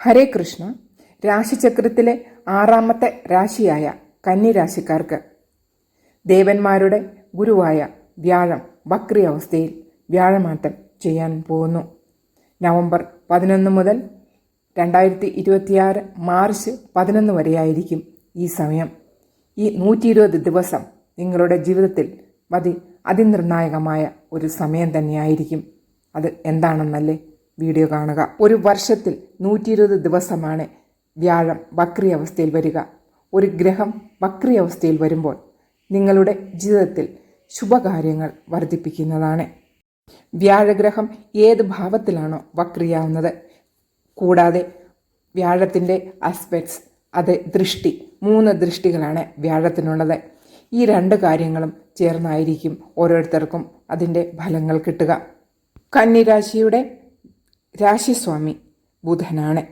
ഹരേ കൃഷ്ണ രാശിചക്രത്തിലെ ആറാമത്തെ രാശിയായ കന്നിരാശിക്കാർക്ക്. ദേവന്മാരുടെ ഗുരുവായ വ്യാഴം വക്രി അവസ്ഥയിൽ വ്യാഴമാറ്റം ചെയ്യാൻ പോകുന്നു. നവംബർ പതിനൊന്ന് മുതൽ രണ്ടായിരത്തി ഇരുപത്തിയാറ് മാർച്ച് പതിനൊന്ന് വരെയായിരിക്കും ഈ സമയം. ഈ നൂറ്റി ഇരുപത് ദിവസം നിങ്ങളുടെ ജീവിതത്തിൽ അതി അതിനിർണായകമായ ഒരു സമയം തന്നെയായിരിക്കും. അത് എന്താണെന്നല്ലേ വീഡിയോ കാണുക. ഒരു വർഷത്തിൽ നൂറ്റി ഇരുപത് ദിവസമാണ് വ്യാഴം വക്രി അവസ്ഥയിൽ വരിക. ഒരു ഗ്രഹം വക്രി അവസ്ഥയിൽ വരുമ്പോൾ നിങ്ങളുടെ ജീവിതത്തിൽ ശുഭകാര്യങ്ങൾ വർദ്ധിപ്പിക്കുന്നതാണ്. വ്യാഴഗ്രഹം ഏത് ഭാവത്തിലാണോ വക്രിയാവുന്നത്? കൂടാതെ വ്യാഴത്തിന്റെ ആസ്പെക്ട്സ് അത് ദൃഷ്ടി മൂന്ന് ദൃഷ്ടികളാണ് വ്യാഴത്തിനുള്ളത്. ഈ രണ്ട് കാര്യങ്ങളും ചേർന്നായിരിക്കും ഓരോരുത്തർക്കും അതിന്റെ ഫലങ്ങൾ കിട്ടുക. കന്നിരാശിയുടെ രാശിസ്വാമി ബുധനാണ്.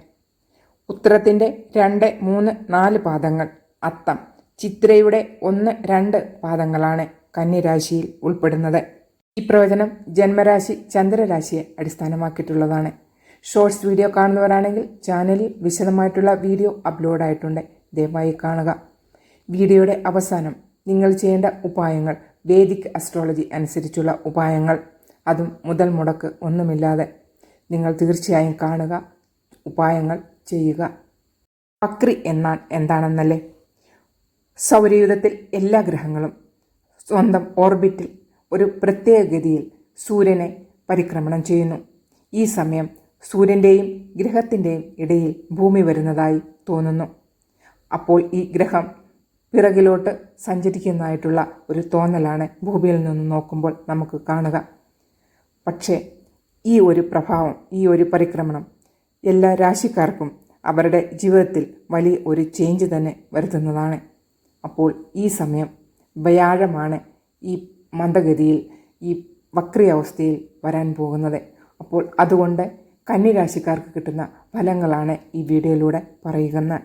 ഉത്തരത്തിന്റെ രണ്ട് മൂന്ന് നാല് പാദങ്ങൾ അത്തം. ചിത്രയുടെ ഒന്ന് രണ്ട് പാദങ്ങളാണ് കന്നിരാശിയിൽ ഉൾപ്പെടുന്നത്. ഈ പ്രവചനം ജന്മരാശി ചന്ദ്രരാശിയെ അടിസ്ഥാനമാക്കിയിട്ടുള്ളതാണ്. ഷോർട്സ് വീഡിയോ കാണുന്നവരാണെങ്കിൽ ചാനലിൽ വിശദമായിട്ടുള്ള വീഡിയോ അപ്ലോഡ് ആയിട്ടുണ്ട് ദയവായി കാണുക. വീഡിയോയുടെ അവസാനം നിങ്ങൾ ചെയ്യേണ്ട ഉപായങ്ങൾ. വേദിക് അസ്ട്രോളജി അനുസരിച്ചുള്ള ഉപായങ്ങൾ. അതും മുതൽ മുടക്ക് ഒന്നുമില്ലാതെ നിങ്ങൾ തീർച്ചയായും കാണുക. ഉപായങ്ങൾ ചെയ്യുക. വക്രി എന്നാൽ എന്താണെന്നല്ലേ? സൗരയുധത്തിൽ എല്ലാ ഗ്രഹങ്ങളും സ്വന്തം ഓർബിറ്റിൽ ഒരു പ്രത്യേക ഗതിയിൽ സൂര്യനെ പരിക്രമണം ചെയ്യുന്നു. ഈ സമയം സൂര്യന്റെയും ഗ്രഹത്തിന്റെയും ഇടയിൽ ഭൂമി വരുന്നതായി തോന്നുന്നു. അപ്പോൾ ഈ ഗ്രഹം പിറകിലോട്ട് സഞ്ചരിക്കുന്നതായിട്ടുള്ള ഒരു തോന്നലാണ് ഭൂമിയിൽ നിന്ന് നോക്കുമ്പോൾ നമുക്ക് കാണുക. പക്ഷേ ഈ ഒരു പ്രഭാവം ഈ ഒരു പരിക്രമണം എല്ലാ രാശിക്കാർക്കും അവരുടെ ജീവിതത്തിൽ വലിയ ഒരു ചേഞ്ച് തന്നെ വരുത്തുന്നതാണ്. അപ്പോൾ ഈ സമയം വ്യാഴമാണ് ഈ മന്ദഗതിയിൽ ഈ വക്രി അവസ്ഥയിൽ വരാൻ പോകുന്നത്. അപ്പോൾ അതുകൊണ്ട് കന്നിരാശിക്കാർക്ക് കിട്ടുന്ന ഫലങ്ങളാണ് ഈ വീഡിയോയിലൂടെ പറയുന്നത്.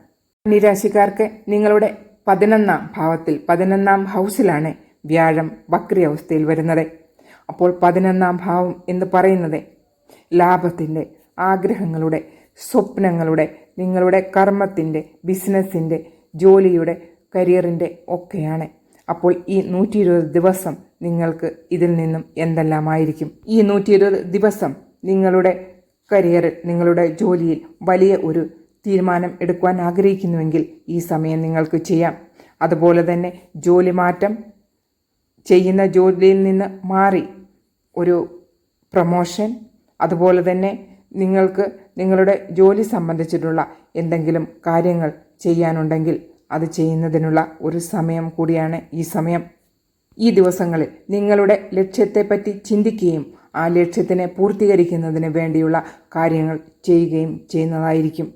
കന്നിരാശിക്കാർക്ക് നിങ്ങളുടെ പതിനൊന്നാം ഭാവത്തിൽ പതിനൊന്നാം ഹൗസിലാണ് വ്യാഴം വക്രി അവസ്ഥയിൽ വരുന്നത്. അപ്പോൾ പതിനൊന്നാം ഭാവം എന്ന് പറയുന്നത് ലാഭത്തിന്റെ ആഗ്രഹങ്ങളുടെ സ്വപ്നങ്ങളുടെ നിങ്ങളുടെ കർമ്മത്തിന്റെ ബിസിനസ്സിന്റെ ജോലിയുടെ കരിയറിന്റെ ഒക്കെയാണ്. അപ്പോൾ ഈ നൂറ്റി ഇരുപത് ദിവസം നിങ്ങൾക്ക് ഇതിൽ നിന്നും എന്തെല്ലാമായിരിക്കും? ഈ നൂറ്റി ഇരുപത് ദിവസം നിങ്ങളുടെ കരിയറിൽ നിങ്ങളുടെ ജോലിയിൽ വലിയ ഒരു തീരുമാനം എടുക്കുവാൻ ആഗ്രഹിക്കുന്നുവെങ്കിൽ ഈ സമയം നിങ്ങൾക്ക് ചെയ്യാം. അതുപോലെ തന്നെ ജോലി മാറ്റം ചെയ്യുന്ന ജോലിയിൽ നിന്ന് മാറി ഒരു പ്രൊമോഷൻ അതുപോലെ തന്നെ നിങ്ങൾക്ക് നിങ്ങളുടെ ജോലി സംബന്ധിച്ചിട്ടുള്ള എന്തെങ്കിലും കാര്യങ്ങൾ ചെയ്യാനുണ്ടെങ്കിൽ അത് ചെയ്യുന്നതിനുള്ള ഒരു സമയം കൂടിയാണ് ഈ സമയം. ഈ ദിവസങ്ങളിൽ നിങ്ങളുടെ ലക്ഷ്യത്തെപ്പറ്റി ചിന്തിക്കുകയും ആ ലക്ഷ്യത്തിനെ പൂർത്തീകരിക്കുന്നതിന് വേണ്ടിയുള്ള കാര്യങ്ങൾ ചെയ്യുകയും ചെയ്യുന്നതായിരിക്കും.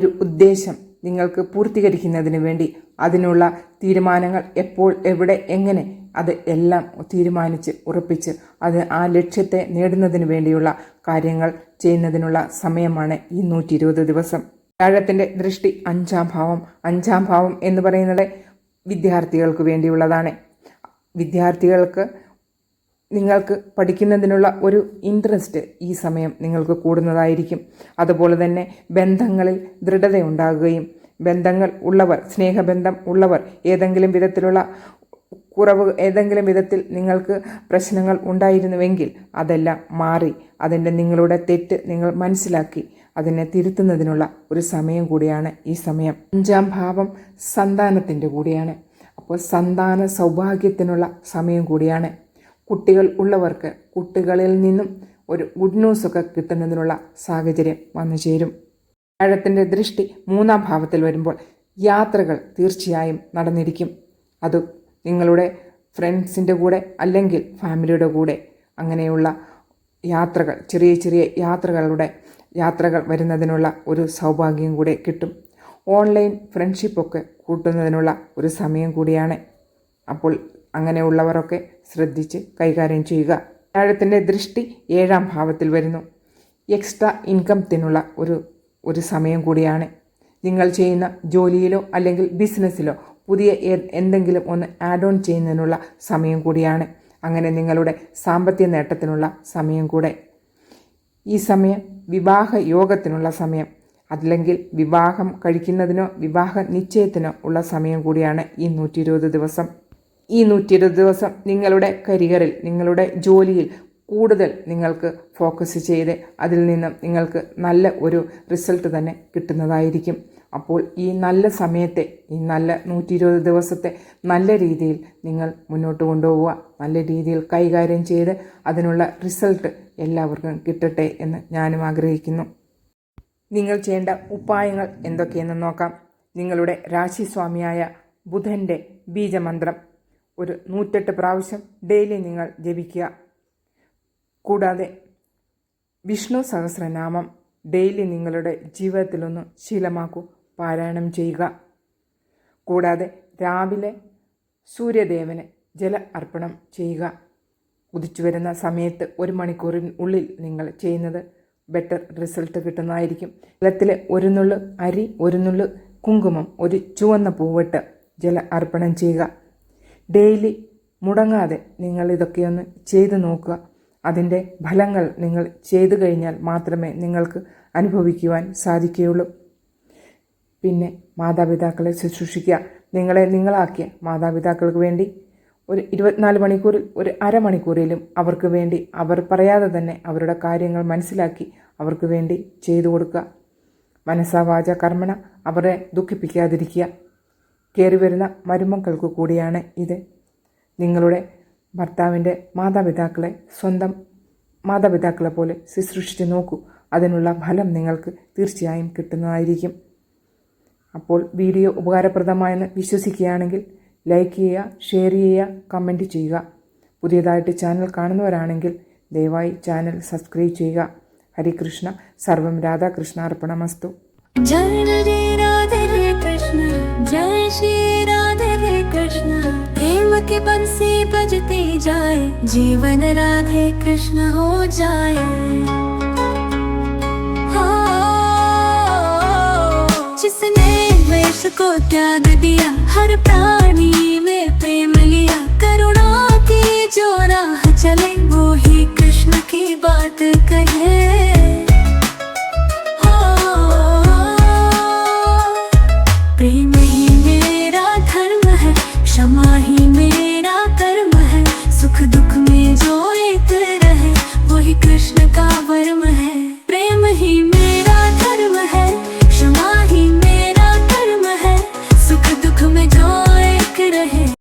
ഒരു ഉദ്ദേശം നിങ്ങൾക്ക് പൂർത്തീകരിക്കുന്നതിന് വേണ്ടി അതിനുള്ള തീരുമാനങ്ങൾ എപ്പോൾ എവിടെ എങ്ങനെ അത് എല്ലാം തീരുമാനിച്ച് ഉറപ്പിച്ച് അത് ആ ലക്ഷ്യത്തെ നേടുന്നതിന് വേണ്ടിയുള്ള കാര്യങ്ങൾ ചെയ്യുന്നതിനുള്ള സമയമാണ് ഈ നൂറ്റി ഇരുപത് ദിവസം. വ്യാഴത്തിന്റെ ദൃഷ്ടി അഞ്ചാം ഭാവം അഞ്ചാം ഭാവം എന്ന് പറയുന്നത് വിദ്യാർത്ഥികൾക്ക് വേണ്ടിയുള്ളതാണ്. വിദ്യാർത്ഥികൾക്ക് നിങ്ങൾക്ക് പഠിക്കുന്നതിനുള്ള ഒരു ഇൻട്രസ്റ്റ് ഈ സമയം നിങ്ങൾക്ക് കൂടുന്നതായിരിക്കും. അതുപോലെ തന്നെ ബന്ധങ്ങളിൽ ദൃഢതയുണ്ടാകുകയും ബന്ധങ്ങൾ ഉള്ളവർ സ്നേഹബന്ധം ഉള്ളവർ ഏതെങ്കിലും വിധത്തിലുള്ള കുറവ് ഏതെങ്കിലും വിധത്തിൽ നിങ്ങൾക്ക് പ്രശ്നങ്ങൾ ഉണ്ടായിരുന്നുവെങ്കിൽ അതെല്ലാം മാറി. അതിന്റെ നിങ്ങളുടെ തെറ്റ് നിങ്ങൾ മനസ്സിലാക്കി. അതിനെ തിരുത്തുന്നതിനുള്ള ഒരു സമയം കൂടിയാണ് ഈ സമയം. അഞ്ചാം ഭാവം സന്താനത്തിന്റെ കൂടിയാണ്. അപ്പോൾ സന്താന സൗഭാഗ്യത്തിനുള്ള സമയം കൂടിയാണ്. കുട്ടികൾ ഉള്ളവർക്ക് കുട്ടികളിൽ നിന്നും ഒരു ഗുഡ് ന്യൂസൊക്കെ കിട്ടുന്നതിനുള്ള സാഹചര്യം വന്നു ചേരും. വ്യാഴത്തിന്റെ ദൃഷ്ടി മൂന്നാം ഭാവത്തിൽ വരുമ്പോൾ യാത്രകൾ തീർച്ചയായും നടന്നിരിക്കും. അത് നിങ്ങളുടെ ഫ്രണ്ട്സിന്റെ കൂടെ അല്ലെങ്കിൽ ഫാമിലിയുടെ കൂടെ അങ്ങനെയുള്ള യാത്രകൾ ചെറിയ ചെറിയ യാത്രകളുടെ യാത്രകൾ വരുന്നതിനുള്ള ഒരു സൗഭാഗ്യം കൂടെ കിട്ടും. ഓൺലൈൻ ഫ്രണ്ട്ഷിപ്പൊക്കെ കൂട്ടുന്നതിനുള്ള ഒരു സമയം കൂടിയാണ്. അപ്പോൾ അങ്ങനെയുള്ളവരൊക്കെ ശ്രദ്ധിച്ച് കൈകാര്യം ചെയ്യുക. വ്യാഴത്തിന്റെ ദൃഷ്ടി ഏഴാം ഭാവത്തിൽ വരുന്നു. എക്സ്ട്രാ ഇൻകംത്തിനുള്ള ഒരു ഒരു സമയം കൂടിയാണ്. നിങ്ങൾ ചെയ്യുന്ന ജോലിയിലോ അല്ലെങ്കിൽ ബിസിനസ്സിലോ പുതിയ എന്തെങ്കിലും ഒന്ന് ആഡ് ഓൺ ചെയ്യുന്നതിനുള്ള സമയം കൂടിയാണ്. അങ്ങനെ നിങ്ങളുടെ സാമ്പത്തിക നേട്ടത്തിനുള്ള സമയം കൂടെ. ഈ സമയം വിവാഹ യോഗത്തിനുള്ള സമയം. അല്ലെങ്കിൽ വിവാഹം കഴിക്കുന്നതിനോ വിവാഹ നിശ്ചയത്തിനോ ഉള്ള സമയം കൂടിയാണ് ഈ നൂറ്റി ഇരുപത് ദിവസം. ഈ നൂറ്റി ഇരുപത് ദിവസം നിങ്ങളുടെ കരിയറിൽ നിങ്ങളുടെ ജോലിയിൽ കൂടുതൽ നിങ്ങൾക്ക് ഫോക്കസ് ചെയ്ത് അതിൽ നിന്നും നിങ്ങൾക്ക് നല്ല ഒരു റിസൾട്ട് തന്നെ കിട്ടുന്നതായിരിക്കും. അപ്പോൾ ഈ നല്ല സമയത്തെ ഈ നല്ല നൂറ്റി ഇരുപത് ദിവസത്തെ നല്ല രീതിയിൽ നിങ്ങൾ മുന്നോട്ട് കൊണ്ടുപോവുക. നല്ല രീതിയിൽ കൈകാര്യം ചെയ്ത് അതിനുള്ള റിസൾട്ട് എല്ലാവർക്കും കിട്ടട്ടെ എന്ന് ഞാനും ആഗ്രഹിക്കുന്നു. നിങ്ങൾ ചെയ്യേണ്ട ഉപായങ്ങൾ എന്തൊക്കെയെന്ന് നോക്കാം. നിങ്ങളുടെ രാശിസ്വാമിയായ ബുധന്റെ ബീജമന്ത്രം. ഒരു നൂറ്റെട്ട് പ്രാവശ്യം ഡെയിലി നിങ്ങൾ ജപിക്കുക. കൂടാതെ വിഷ്ണു സഹസ്രനാമം ഡെയിലി നിങ്ങളുടെ ജീവിതത്തിലൊന്ന് ശീലമാക്കൂ. പാരായണം ചെയ്യുക. കൂടാതെ രാവിലെ സൂര്യദേവന് ജല അർപ്പണം ചെയ്യുക. ഉദിച്ചു വരുന്ന സമയത്ത് ഒരു മണിക്കൂറിനുള്ളിൽ നിങ്ങൾ ചെയ്യുന്നത് ബെറ്റർ റിസൾട്ട് കിട്ടുന്നതായിരിക്കും. ജലത്തിൽ ഒരു നുള്ള് അരി ഒരു നുള്ള് കുങ്കുമം ഒരു ചുവന്ന പൂവിട്ട് ജല അർപ്പണം ചെയ്യുക. ഡെയിലി മുടങ്ങാതെ നിങ്ങൾ ഇതൊക്കെയൊന്ന് ചെയ്തു നോക്കുക. അതിന്റെ ഫലങ്ങൾ നിങ്ങൾ ചെയ്തു കഴിഞ്ഞാൽ മാത്രമേ നിങ്ങൾക്ക് അനുഭവിക്കുവാൻ സാധിക്കുകയുള്ളൂ. പിന്നെ മാതാപിതാക്കളെ ശുശ്രൂഷിക്കുക. നിങ്ങളെ നിങ്ങളാക്കിയ മാതാപിതാക്കൾക്ക് വേണ്ടി ഒരു ഇരുപത്തിനാല് മണിക്കൂറിൽ ഒരു അരമണിക്കൂറിലും അവർക്ക് വേണ്ടി അവർ പറയാതെ തന്നെ അവരുടെ കാര്യങ്ങൾ മനസ്സിലാക്കി അവർക്ക് വേണ്ടി ചെയ്തു കൊടുക്കുക. മനസ്സാവാച കർമ്മണ അവരെ ദുഃഖിപ്പിക്കാതിരിക്കുക. കയറി വരുന്ന മരുമക്കൾക്ക് കൂടിയാണ് ഇത്. നിങ്ങളുടെ ഭർത്താവിന്റെ മാതാപിതാക്കളെ സ്വന്തം മാതാപിതാക്കളെ പോലെ ശുശ്രൂഷിച്ച് നോക്കൂ. അതിനുള്ള ഫലം നിങ്ങൾക്ക് തീർച്ചയായും കിട്ടുന്നതായിരിക്കും. അപ്പോൾ വീഡിയോ ഉപകാരപ്രദമായെന്ന് വിശ്വസിക്കുകയാണെങ്കിൽ ലൈക്ക് ചെയ്യുക ഷെയർ ചെയ്യുക കമൻറ്റ് ചെയ്യുക പുതിയതായിട്ട് ചാനൽ കാണുന്നവരാണെങ്കിൽ ദയവായി ചാനൽ സബ്സ്ക്രൈബ് ചെയ്യുക ഹരികൃഷ്ണ സർവം രാധാകൃഷ്ണ അർപ്പണമസ്തു जय राधे राधे कृष्ण जय श्री राधे कृष्ण प्रेम की बंसी बजती जाए जीवन राधे कृष्ण हो जाए हो, वेश को त्याग दिया हर प्राणी में